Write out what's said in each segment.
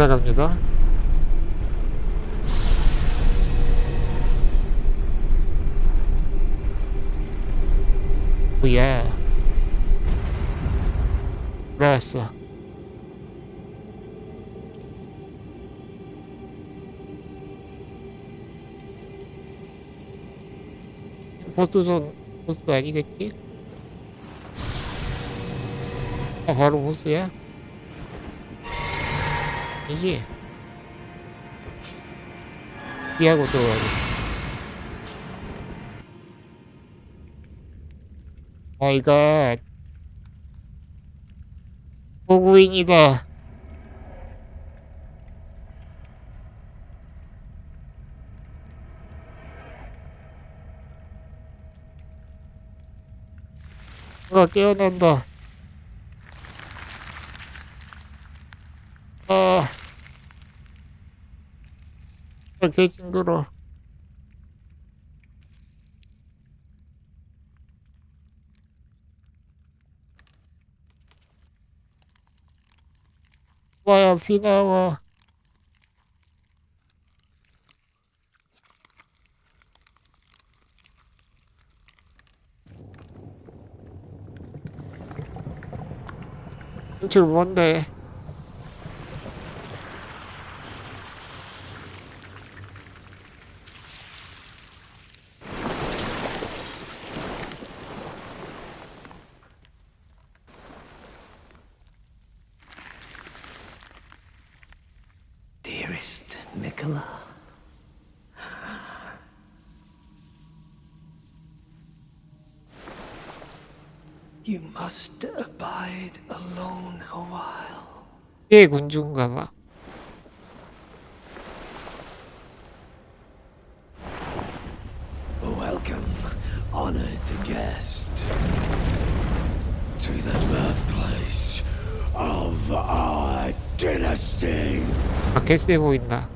나갑니다. 오예. 나왔어. 보스전 보스 아니겠지? 아 바로 보스야? 이지 피하고 들어가고 아이가 보구인이다 가 깨어난다 아 아, 개 징그러. 와야 비 나와. 줄 뭔데? Dearest Mikola. You must abide alone a while. 꽤 군주인가 봐. Welcome, honored guest, to the birthplace of our dynasty. 아, 개쎄 보인다.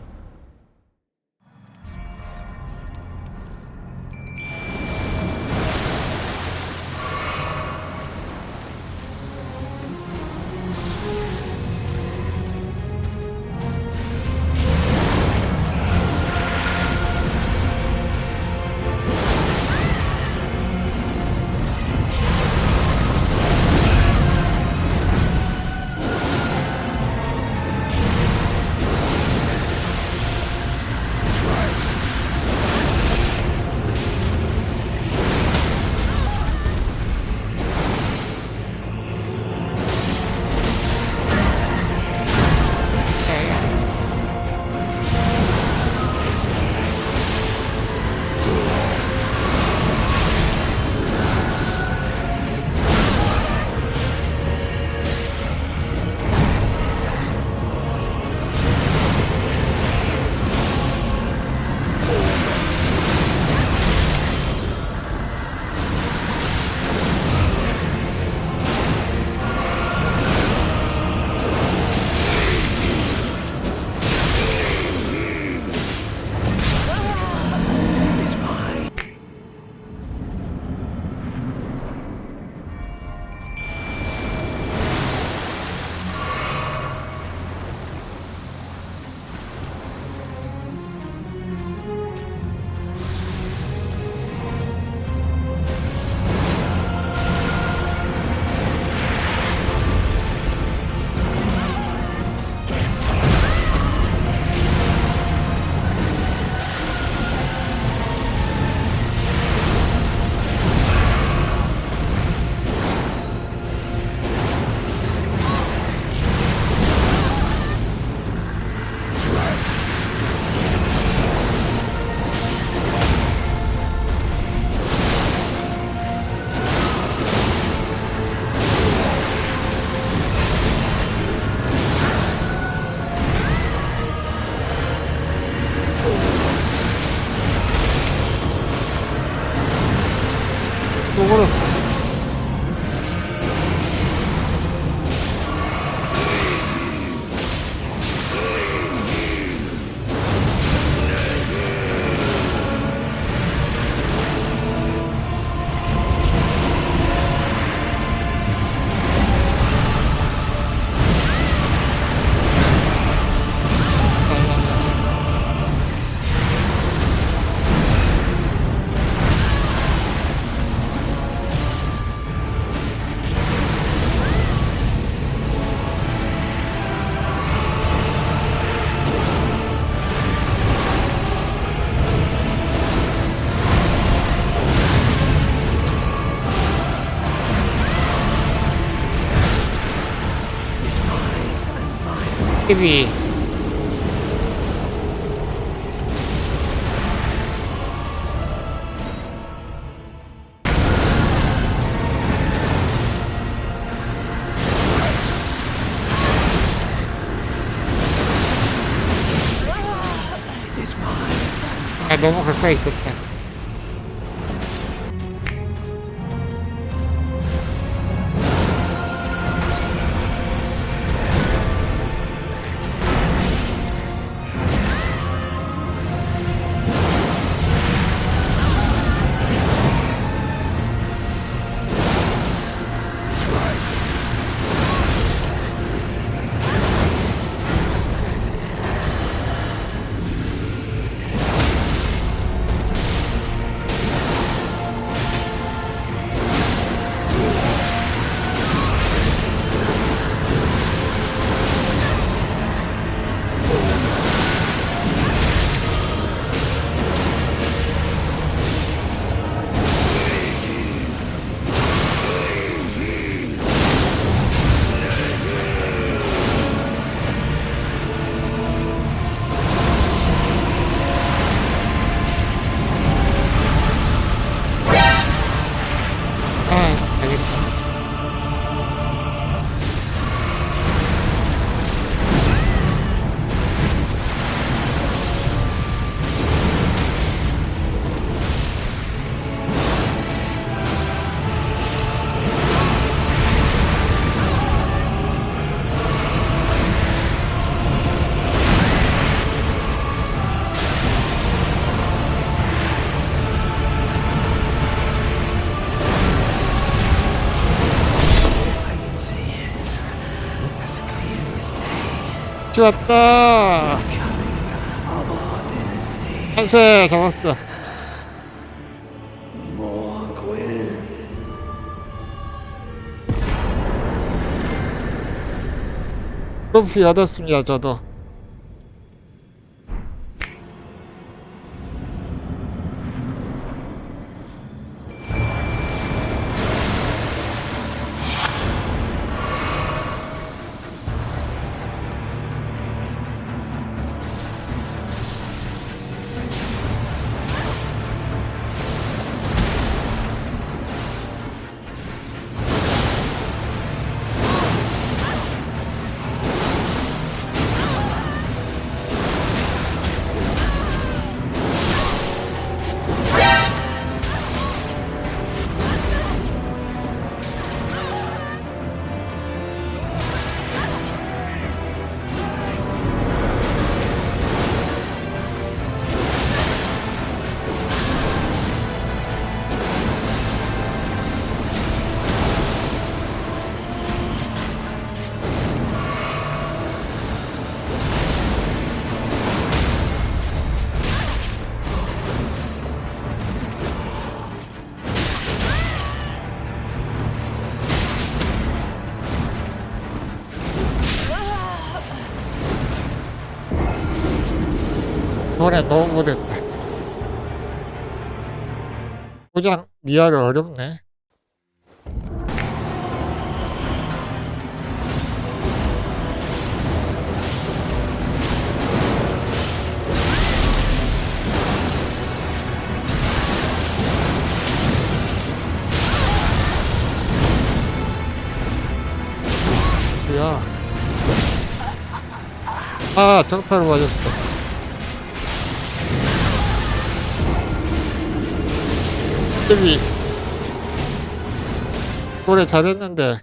Sus. I don't want to face that. 좋았다. 한세 잡았어. 트로피 얻었습니다 저도 노래 너무 못했다. 고장 니아가 어렵네. 뭐야 아 정타로 맞았어 데뷔 노래 잘했는데.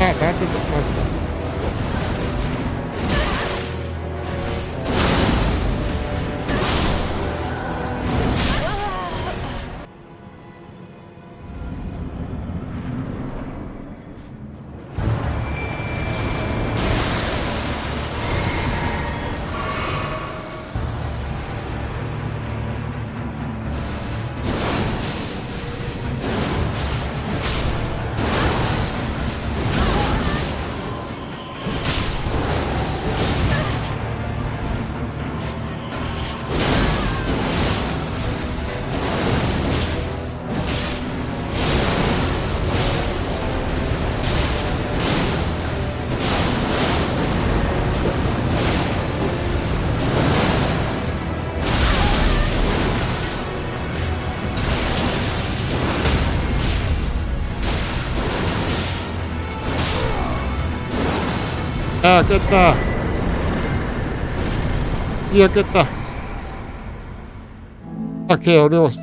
아 나한테 좀 좋았어 야, 깼다. 드디어 깼다. 아, 걔 어려웠어.